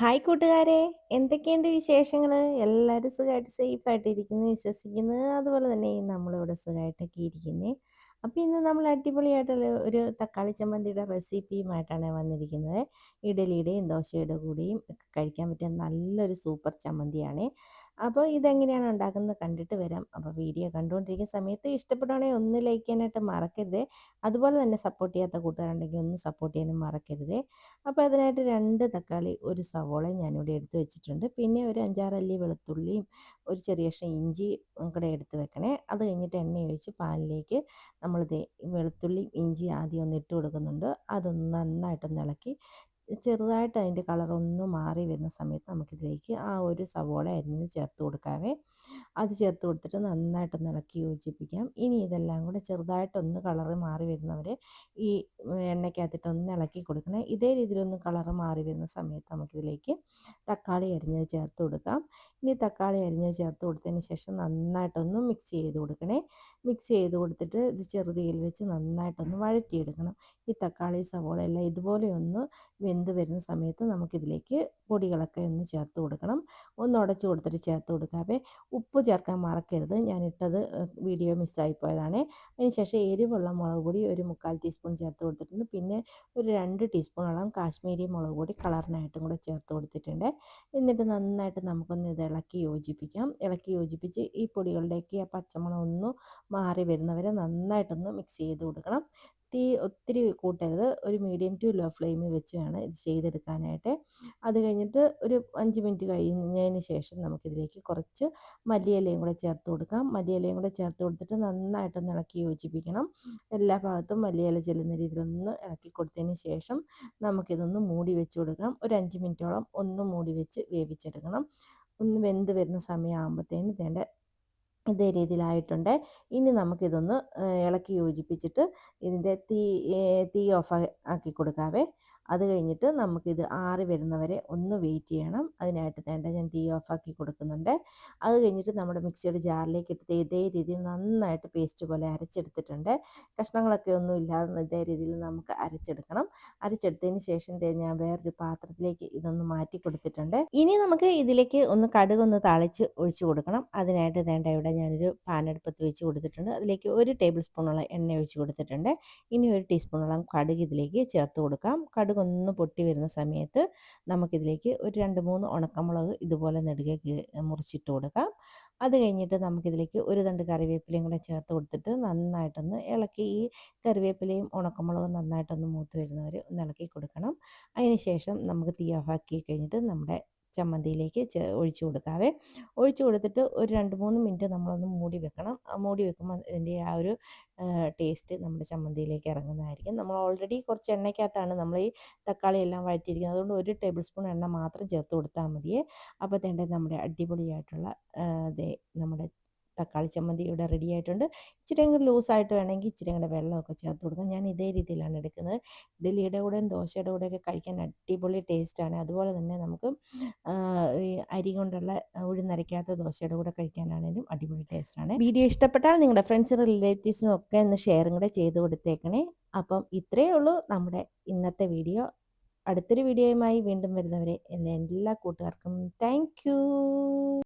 Hi കൂട്ടുകാരെ. എന്തൊക്കെയുണ്ട് വിശേഷങ്ങൾ എല്ലാവരും സുഖമായിട്ട് സേഫായിട്ട് ഇരിക്കുന്നു വിശ്വസിക്കുന്നു. അതുപോലെ തന്നെ നമ്മളിവിടെ സുഖമായിട്ടൊക്കെ ഇരിക്കുന്നേ. അപ്പോൾ ഇന്ന് നമ്മൾ അടിപൊളിയായിട്ടുള്ള ഒരു തക്കാളി ചമ്മന്തിയുടെ റെസിപ്പിയുമായിട്ടാണ് വന്നിരിക്കുന്നത്. ഇഡലിയുടെയും ദോശയുടെ കൂടെയും ഒക്കെ കഴിക്കാൻ പറ്റിയ നല്ലൊരു സൂപ്പർ ചമ്മന്തിയാണ്. അപ്പോൾ ഇതെങ്ങനെയാണ് ഉണ്ടാക്കുന്നത് കണ്ടിട്ട് വരാം. അപ്പോൾ വീഡിയോ കണ്ടുകൊണ്ടിരിക്കുന്ന സമയത്ത് ഇഷ്ടപ്പെടുകയാണെങ്കിൽ ഒന്ന് ലൈക്ക് ചെയ്യാനായിട്ട് മറക്കരുത്. അതുപോലെ തന്നെ സപ്പോർട്ട് ചെയ്യാത്ത കൂട്ടുകാരുണ്ടെങ്കിൽ ഒന്ന് സപ്പോർട്ട് ചെയ്യാനും മറക്കരുത്. അപ്പോൾ അതിനായിട്ട് രണ്ട് തക്കാളി ഒരു സവോള ഞാനിവിടെ എടുത്ത് വെച്ചിട്ടുണ്ട്. പിന്നെ ഒരു അഞ്ചാറല്ലി വെളുത്തുള്ളിയും ഒരു ചെറിയ കഷ്ണം ഇഞ്ചി കൂടെ എടുത്ത് വെക്കണേ. അത് കഴിഞ്ഞിട്ട് എണ്ണ ഒഴിച്ച് പാലിലേക്ക് നമ്മൾ വെളുത്തുള്ളി ഇഞ്ചി ആദ്യം ഒന്ന് ഇട്ട് കൊടുക്കുന്നുണ്ട്. അതൊന്ന് നന്നായിട്ടൊന്ന് ഇളക്കി ചെറുതായിട്ട് അതിന്റെ കളറൊന്ന് മാറി വരുന്ന സമയത്ത് നമുക്കിതിലേക്ക് ആ ഒരു സവോള അരിഞ്ഞത് ചേർത്ത് കൊടുക്കാവേ. അത് ചേർത്ത് കൊടുത്തിട്ട് നന്നായിട്ടൊന്ന് ഇളക്കി യോജിപ്പിക്കാം. ഇനി ഇതെല്ലാം കൂടെ ചെറുതായിട്ടൊന്ന് കളറ് മാറി വരുന്നവരെ ഈ എണ്ണയ്ക്കകത്തിട്ട് ഒന്ന് ഇളക്കി കൊടുക്കണേ. ഇതേ രീതിയിലൊന്ന് കളറ് മാറി വരുന്ന സമയത്ത് നമുക്കിതിലേക്ക് തക്കാളി അരിഞ്ഞത് ചേർത്ത് കൊടുക്കാം. ഇനി തക്കാളി അരിഞ്ഞത് ചേർത്ത് കൊടുത്തതിന് ശേഷം നന്നായിട്ടൊന്ന് മിക്സ് ചെയ്ത് കൊടുക്കണേ. മിക്സ് ചെയ്ത് കൊടുത്തിട്ട് ഇത് ചെറുതീയിൽ വെച്ച് നന്നായിട്ടൊന്ന് വഴറ്റിയെടുക്കണം. ഈ തക്കാളി സവോള എല്ലാം ഇതുപോലെ ഒന്ന് വെന്ത് വരുന്ന സമയത്ത് നമുക്കിതിലേക്ക് പൊടികളൊക്കെ ഒന്ന് ചേർത്ത് കൊടുക്കണം. ഒന്ന് ഉടച്ചു കൊടുത്തിട്ട് ചേർത്ത് കൊടുക്കാവേ ഉപ്പ് ചേർക്കാൻ മറക്കരുത്. ഞാൻ ഇട്ടത് വീഡിയോ മിസ്സായിപ്പോയതാണ് അതിനുശേഷം എരിവുള്ള മുളക് പൊടി ഒരു മുക്കാൽ ടീസ്പൂൺ ചേർത്ത് കൊടുത്തിട്ടുണ്ട്. പിന്നെ ഒരു രണ്ട് ടീസ്പൂണോളം കാശ്മീരി മുളക് പൊടി കളറിനായിട്ടും കൂടെ ചേർത്ത് കൊടുത്തിട്ടുണ്ട്. എന്നിട്ട് നന്നായിട്ട് നമുക്കൊന്ന് ഇത് ഇളക്കി യോജിപ്പിക്കാം. ഇളക്കി യോജിപ്പിച്ച് ഈ പൊടികളുടെയൊക്കെ ആ പച്ചമുളക് ഒന്ന് മാറി വരുന്നവരെ നന്നായിട്ടൊന്ന് മിക്സ് ചെയ്ത് കൊടുക്കണം. തീ ഒത്തിരി കൂട്ടരുത്. ഒരു മീഡിയം ടു ലോ ഫ്ലെയിമിൽ വെച്ച് വേണം ഇത് ചെയ്തെടുക്കാനായിട്ട്. അത് കഴിഞ്ഞിട്ട് ഒരു അഞ്ച് മിനിറ്റ് കഴിഞ്ഞതിന് ശേഷം നമുക്കിതിലേക്ക് കുറച്ച് മല്ലിയിലയും കൂടെ ചേർത്ത് കൊടുക്കാം. മല്ലിയിലയും കൂടെ ചേർത്ത് കൊടുത്തിട്ട് നന്നായിട്ടൊന്ന് ഇളക്കി യോജിപ്പിക്കണം. എല്ലാ ഭാഗത്തും മല്ലിയില ചെല്ലുന്ന രീതിയിലൊന്ന് ഇളക്കി കൊടുത്തതിന് ശേഷം നമുക്കിതൊന്ന് മൂടി വെച്ച് കൊടുക്കണം. ഒരു അഞ്ച് മിനിറ്റോളം ഒന്ന് മൂടി വെച്ച് വേവിച്ചെടുക്കണം. ഒന്ന് വെന്ത് വരുന്ന സമയമാകുമ്പോഴത്തേന് വേണ്ട ഇതേ രീതിയിലായിട്ടുണ്ട്. ഇനി നമുക്കിതൊന്ന് ഇളക്കി യോജിപ്പിച്ചിട്ട് ഇതിന്റെ തീ തീ ഓഫ് ആക്കി കൊടുക്കാവേ. അത് കഴിഞ്ഞിട്ട് നമുക്കിത് ആറി വരുന്നവരെ ഒന്ന് വെയിറ്റ് ചെയ്യണം. അതിനായിട്ട് വേണ്ട ഞാൻ തീ ഓഫാക്കി കൊടുക്കുന്നുണ്ട്. അത് കഴിഞ്ഞിട്ട് നമ്മുടെ മിക്സിയുടെ ജാറിലേക്ക് ഇട്ടിട്ട് ഇതേ രീതിയിൽ നന്നായിട്ട് പേസ്റ്റ് പോലെ അരച്ചെടുത്തിട്ടുണ്ട്. കഷ്ണങ്ങളൊക്കെ ഒന്നും ഇല്ലാതെ ഇതേ രീതിയിൽ നമുക്ക് അരച്ചെടുക്കണം. അരച്ചെടുത്തതിന് ശേഷം ഞാൻ വേറൊരു പാത്രത്തിലേക്ക് ഇതൊന്ന് മാറ്റി കൊടുത്തിട്ടുണ്ട്. ഇനി നമുക്ക് ഇതിലേക്ക് ഒന്ന് കടുകൊന്ന് തളിച്ച് ഒഴിച്ചു കൊടുക്കണം. അതിനായിട്ട് വേണ്ട ഇവിടെ ഞാനൊരു പാനെടുപ്പത്ത് വെച്ച് കൊടുത്തിട്ടുണ്ട്. അതിലേക്ക് ഒരു ടേബിൾ സ്പൂണോളം എണ്ണ ഒഴിച്ചു കൊടുത്തിട്ടുണ്ട്. ഇനി ഒരു ടീസ്പൂണോളം കടുക് ഇതിലേക്ക് ചേർത്ത് കൊടുക്കാം. കടുക് ഒന്ന് പൊട്ടി വരുന്ന സമയത്ത് നമുക്കിതിലേക്ക് ഒരു രണ്ട് മൂന്ന് ഉണക്കമുളക് ഇതുപോലെ നെടുകെ മുറിച്ചിട്ട് കൊടുക്കാം. അത് കഴിഞ്ഞിട്ട് നമുക്കിതിലേക്ക് ഒരു തണ്ട് കറിവേപ്പിലയും കൂടെ ചേർത്ത് കൊടുത്തിട്ട് നന്നായിട്ടൊന്ന് ഇളക്കി ഈ കറിവേപ്പിലയും ഉണക്കമുളകും നന്നായിട്ടൊന്ന് മൂത്ത് വരുന്നവർ ഒന്ന് ഇളക്കി കൊടുക്കണം. അതിന് ശേഷം നമുക്ക് തീ ഓഫാക്കി കഴിഞ്ഞിട്ട് നമ്മുടെ ചമ്മന്തിയിലേക്ക് ഒഴിച്ചു കൊടുക്കാവേ. ഒഴിച്ചു കൊടുത്തിട്ട് ഒരു രണ്ട് മൂന്ന് മിനിറ്റ് നമ്മളൊന്ന് മൂടി വെക്കണം. മൂടി വെക്കുമ്പോൾ അതിന്റെ ആ ഒരു ടേസ്റ്റ് നമ്മുടെ ചമ്മന്തിയിലേക്ക് ഇറങ്ങുന്നതായിരിക്കും. നമ്മൾ ഓൾറെഡി കുറച്ച് എണ്ണയ്ക്കകത്താണ് നമ്മൾ ഈ തക്കാളി എല്ലാം വഴറ്റിയിരിക്കുന്നത്. അതുകൊണ്ട് ഒരു ടേബിൾ സ്പൂൺ എണ്ണ മാത്രം ചേർത്ത് കൊടുത്താൽ മതിയേ. അപ്പോൾ തേണ്ടത് നമ്മുടെ അടിപൊളിയായിട്ടുള്ള നമ്മുടെ തക്കാളി ചമ്മന്തി ഇവിടെ റെഡി ആയിട്ടുണ്ട്. ഇച്ചിരി കൂടെ ലൂസായിട്ട് വേണമെങ്കിൽ ഇച്ചിരി കൂടെ വെള്ളമൊക്കെ ചേർത്ത് കൊടുക്കാം. ഞാൻ ഇതേ രീതിയിലാണ് എടുക്കുന്നത്. ഇഡലിയുടെ കൂടെയും ദോശയുടെ കൂടെയൊക്കെ കഴിക്കാൻ അടിപൊളി ടേസ്റ്റാണ് അതുപോലെ തന്നെ നമുക്ക് ഈ അരി കൊണ്ടുള്ള ഉഴുന്നരയ്ക്കാത്ത ദോശയുടെ കൂടെ കഴിക്കാനാണെങ്കിലും അടിപൊളി ടേസ്റ്റാണ് വീഡിയോ ഇഷ്ടപ്പെട്ടാൽ നിങ്ങളുടെ ഫ്രണ്ട്സിനും റിലേറ്റീവ്സിനും ഒക്കെ ഒന്ന് ഷെയറും കൂടെ ചെയ്ത് കൊടുത്തേക്കണേ. അപ്പം ഇത്രയേ ഉള്ളൂ നമ്മുടെ ഇന്നത്തെ വീഡിയോ. അടുത്തൊരു വീഡിയോയുമായി വീണ്ടും വരുന്നവരെ എന്റെ എല്ലാ കൂട്ടുകാർക്കും താങ്ക്